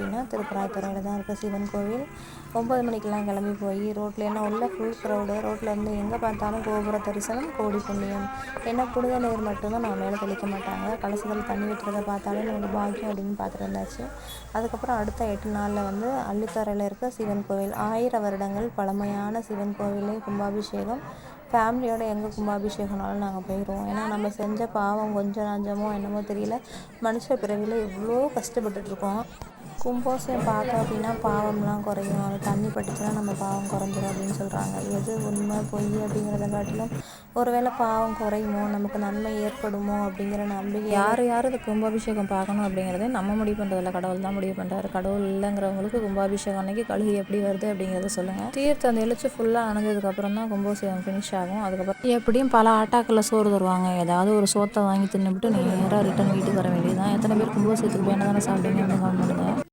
அப்படின்னா திருப்பராய்த்துறையில் தான் இருக்குது சிவன் கோவில். ஒம்பது மணிக்கெல்லாம் கிளம்பி போய் ரோட்டில் என்ன உள்ள ஃபுல் க்ரௌடு ரோட்டில் இருந்து எங்கே பார்த்தாலும் கோபுர தரிசனம் கோடி புண்ணியம். என்ன புனித நீர் மட்டும்தான் நான் மேலே தெளிக்க மாட்டாங்க. கலசத்தில் தண்ணி ஊற்றுறத பார்த்தாலே நமக்கு பாக்கியம் அப்படின்னு பார்த்துட்டு இருந்தாச்சு அதுக்கப்புறம் அடுத்த எட்டு நாளில் வந்து அள்ளித்தரையில் இருக்க சிவன் கோவில். ஆயிரம் வருடங்கள் பழமையான சிவன் கோவிலே கும்பாபிஷேகம். ஃபேமிலியோட எங்கே கும்பாபிஷேகம்னாலும் நாங்கள் போயிடுவோம் ஏன்னா நம்ம செஞ்ச பாவம் கொஞ்சம் நஞ்சமோ என்னமோ தெரியல. மனுஷ பிறவியில் இவ்வளோ கஷ்டப்பட்டுட்டு இருக்கோம் பார்த்தோம் அப்படின்னா பாவம்லாம் குறையும். அது தண்ணி பட்டுச்சுன்னா நம்ம பாவம் குறைஞ்சிரும் அப்படின்னு சொல்கிறாங்க எது உண்மை பொய் அப்படிங்கிறத காட்டிலும் ஒருவேளை பாவம் குறையுமோ நமக்கு நன்மை ஏற்படுமோ அப்படிங்கிற நம்பிக்கை யார் யார் இந்த கும்பாபிஷேகம் பார்க்கணும் அப்படிங்கிறத நம்ம முடிவு பண்ணுறதில்ல கடவுள் தான் முடிவு பண்ணுறாரு கடவுள் இல்லைங்கிறவங்களுக்கு கும்பாபிஷேகம் அன்னைக்கு கழுகு எப்படி வருது அப்படிங்கிறத சொல்லுங்கள் தீர்த்து அந்த எழுச்சி ஃபுல்லாக அணைஞ்சதுக்கப்புறம் தான் கும்பாபிஷேகம் ஃபினிஷ் ஆகும். அதுக்கப்புறம் எப்படியும் பல ஆட்டாக்களில் சோறு தருவாங்க. ஏதாவது ஒரு சோத்தை வாங்கி தின்னுபிட்டு நேராக ரிட்டன் வீட்டுக்கு வர வேண்டியதுதான். எத்தனை பேர் கும்பாபிஷேகத்துக்கு போய் என்ன தானே சாப்பிடுங்க அப்படின்னு கமெண்ட் பண்ணுங்கள்